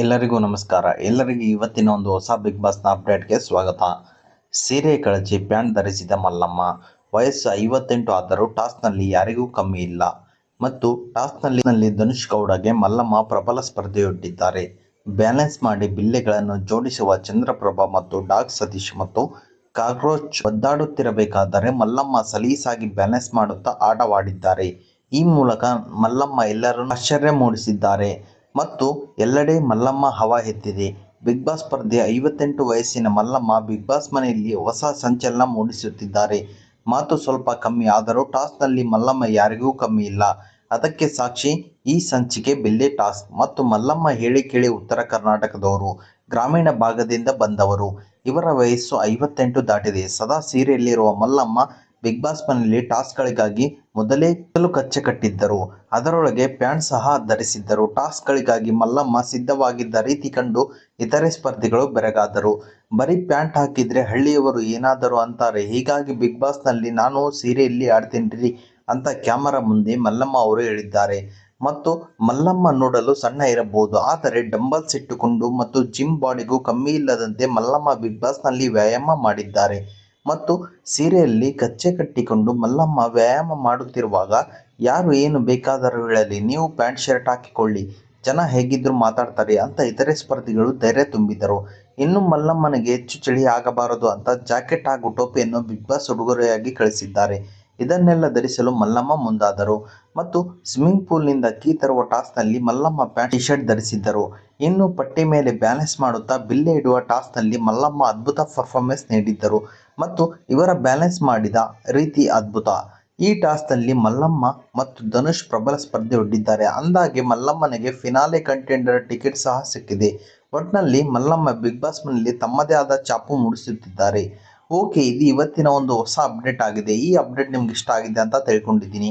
ಎಲ್ಲರಿಗೂ ನಮಸ್ಕಾರ. ಎಲ್ಲರಿಗೂ ಇವತ್ತಿನ ಒಂದು ಹೊಸ ಬಿಗ್ ಬಾಸ್ನ ಅಪ್ಡೇಟ್ಗೆ ಸ್ವಾಗತ. ಸೀರೆ ಕಳಚಿ, ಪ್ಯಾಂಟ್ ಧರಿಸಿದ ಮಲ್ಲಮ್ಮ. ವಯಸ್ಸು ಐವತ್ತೆಂಟು ಆದರೂ ಟಾಸ್ನಲ್ಲಿ ಯಾರಿಗೂ ಕಮ್ಮಿ ಇಲ್ಲ. ಮತ್ತು ಟಾಸ್ನಲ್ಲಿ ನಲ್ಲಿ ಧನುಷ್ ಗೌಡಗೆ ಮಲ್ಲಮ್ಮ ಪ್ರಬಲ ಸ್ಪರ್ಧೆಯೊಡ್ಡಿದ್ದಾರೆ. ಬ್ಯಾಲೆನ್ಸ್ ಮಾಡಿ ಬಿಲ್ಲೆಗಳನ್ನು ಜೋಡಿಸುವ ಚಂದ್ರಪ್ರಭಾ ಮತ್ತು ಡಾಗ್ ಸತೀಶ್ ಮತ್ತು ಕಾಕ್ರೋಚ್ ಒದ್ದಾಡುತ್ತಿರಬೇಕಾದರೆ ಮಲ್ಲಮ್ಮ ಸಲೀಸಾಗಿ ಬ್ಯಾಲೆನ್ಸ್ ಮಾಡುತ್ತಾ ಆಟವಾಡಿದ್ದಾರೆ. ಈ ಮೂಲಕ ಮಲ್ಲಮ್ಮ ಎಲ್ಲರನ್ನು ಆಶ್ಚರ್ಯ ಮೂಡಿಸಿದ್ದಾರೆ. ಮತ್ತು ಎಲ್ಲೆಡೆ ಮಲ್ಲಮ್ಮ ಹವಾ ಎತ್ತಿದೆ. ಬಿಗ್ ಬಾಸ್ ಸ್ಪರ್ಧೆ ಐವತ್ತೆಂಟು ವಯಸ್ಸಿನ ಮಲ್ಲಮ್ಮ ಬಿಗ್ ಬಾಸ್ ಮನೆಯಲ್ಲಿ ಹೊಸ ಸಂಚಲನ ಮೂಡಿಸುತ್ತಿದ್ದಾರೆ. ಮಾತು ಸ್ವಲ್ಪ ಕಮ್ಮಿ, ಆದರೂ ಟಾಸ್ನಲ್ಲಿ ಮಲ್ಲಮ್ಮ ಯಾರಿಗೂ ಕಮ್ಮಿ ಇಲ್ಲ. ಅದಕ್ಕೆ ಸಾಕ್ಷಿ, ಈ ಸಂಚಿಕೆ ಬೆಲ್ಲೆ ಟಾಸ್. ಮತ್ತು ಮಲ್ಲಮ್ಮ ಹೇಳಿ ಕೇಳಿ ಉತ್ತರ ಕರ್ನಾಟಕದವರು, ಗ್ರಾಮೀಣ ಭಾಗದಿಂದ ಬಂದವರು. ಇವರ ವಯಸ್ಸು ಐವತ್ತೆಂಟು ದಾಟಿದೆ. ಸದಾ ಸೀರೆಯಲ್ಲಿರುವ ಮಲ್ಲಮ್ಮ ಬಿಗ್ ಬಾಸ್ ಮನೆಯಲ್ಲಿ ಟಾಸ್ಕ್ಗಳಿಗಾಗಿ ಮೊದಲೇ ಮೊದಲು ಕಚ್ಚೆ ಕಟ್ಟಿದ್ದರು. ಅದರೊಳಗೆ ಪ್ಯಾಂಟ್ ಸಹ ಧರಿಸಿದ್ದರು. ಟಾಸ್ಕ್ಗಳಿಗಾಗಿ ಮಲ್ಲಮ್ಮ ಸಿದ್ಧವಾಗಿದ್ದ ರೀತಿ ಕಂಡು ಇತರೆ ಸ್ಪರ್ಧಿಗಳು ಬೆರಗಾದರು. ಬರೀ ಪ್ಯಾಂಟ್ ಹಾಕಿದ್ರೆ ಹಳ್ಳಿಯವರು ಏನಾದರೂ ಅಂತಾರೆ? ಹೀಗಾಗಿ ಬಿಗ್ ಬಾಸ್ನಲ್ಲಿ ನಾನು ಸೀರೆಯಲ್ಲಿ ಆಡ್ತೀನಿ ಅಂತ ಕ್ಯಾಮರಾ ಮುಂದೆ ಮಲ್ಲಮ್ಮ ಅವರು ಹೇಳಿದ್ದಾರೆ. ಮತ್ತು ಮಲ್ಲಮ್ಮ ನೋಡಲು ಸಣ್ಣ ಇರಬಹುದು. ಆದರೆ ಡಂಬಲ್ಸ್ ಇಟ್ಟುಕೊಂಡು ಮತ್ತು ಜಿಮ್ ಬಾಡಿಗೂ ಕಮ್ಮಿ ಇಲ್ಲದಂತೆ ಮಲ್ಲಮ್ಮ ಬಿಗ್ ಬಾಸ್ನಲ್ಲಿ ವ್ಯಾಯಾಮ ಮಾಡಿದ್ದಾರೆ. ಮತ್ತು ಸೀರೆಯಲ್ಲಿ ಕಚ್ಚೆ ಕಟ್ಟಿಕೊಂಡು ಮಲ್ಲಮ್ಮ ವ್ಯಾಯಾಮ ಮಾಡುತ್ತಿರುವಾಗ, ಯಾರು ಏನು ಬೇಕಾದರೂ ಹೇಳಲಿ, ನೀವು ಪ್ಯಾಂಟ್ ಶರ್ಟ್ ಹಾಕಿಕೊಳ್ಳಿ, ಜನ ಹೇಗಿದ್ರು ಮಾತಾಡ್ತಾರೆ ಅಂತ ಇತರೆ ಸ್ಪರ್ಧಿಗಳು ಧೈರ್ಯ ತುಂಬಿದರು ಇನ್ನು ಮಲ್ಲಮ್ಮನಿಗೆ ಹೆಚ್ಚು ಚಳಿ ಆಗಬಾರದು ಅಂತ ಜಾಕೆಟ್ ಹಾಗೂ ಟೋಪಿಯನ್ನು ಬಿಗ್ ಬಾಸ್ ಉಡುಗೊರೆಯಾಗಿ ಕಳಿಸಿದ್ದಾರೆ. ಇದನ್ನೆಲ್ಲ ಧರಿಸಲು ಮಲ್ಲಮ್ಮ ಮುಂದಾದರು ಮತ್ತು ಸ್ವಿಮ್ಮಿಂಗ್ ಪೂಲ್ನಿಂದ ಕೀ ತರುವ ಟಾಸ್ನಲ್ಲಿ ಮಲ್ಲಮ್ಮ ಪ್ಯಾಂಟ್ ಟಿ ಶರ್ಟ್ ಧರಿಸಿದ್ದರು. ಇನ್ನು ಪಟ್ಟಿ ಮೇಲೆ ಬ್ಯಾಲೆನ್ಸ್ ಮಾಡುತ್ತಾ ಬಿಲ್ಲೆ ಇಡುವ ಟಾಸ್ನಲ್ಲಿ ಮಲ್ಲಮ್ಮ ಅದ್ಭುತ ಪರ್ಫಾರ್ಮೆನ್ಸ್ ನೀಡಿದ್ದರು. ಮತ್ತು ಇವರ ಬ್ಯಾಲೆನ್ಸ್ ಮಾಡಿದ ರೀತಿ ಅದ್ಭುತ. ಈ ಟಾಸ್ನಲ್ಲಿ ಮಲ್ಲಮ್ಮ ಮತ್ತು ಧನುಷ್ ಪ್ರಬಲ ಸ್ಪರ್ಧೆ ಒಡ್ಡಿದ್ದಾರೆ ಅಂದಾಗೆ ಮಲ್ಲಮ್ಮನಿಗೆ ಫಿನಾಲೆ ಕಂಟೆಂಡರ್ ಟಿಕೆಟ್ ಸಹ ಸಿಕ್ಕಿದೆ. ಒಟ್ನಲ್ಲಿ ಮಲ್ಲಮ್ಮ ಬಿಗ್ ಬಾಸ್ ಮನೆಯಲ್ಲಿ ತಮ್ಮದೇ ಆದ ಚಾಪು ಮೂಡಿಸುತ್ತಿದ್ದಾರೆ. ಓಕೆ ಇದು ಇವತ್ತಿನ ಒಂದು ಹೊಸ ಅಪ್ಡೇಟ್ ಆಗಿದೆ. ಈ ಅಪ್ಡೇಟ್ ನಿಮ್ಗೆ ಇಷ್ಟ ಆಗಿದೆ ಅಂತ ತಿಳ್ಕೊಂಡಿದ್ದೀನಿ.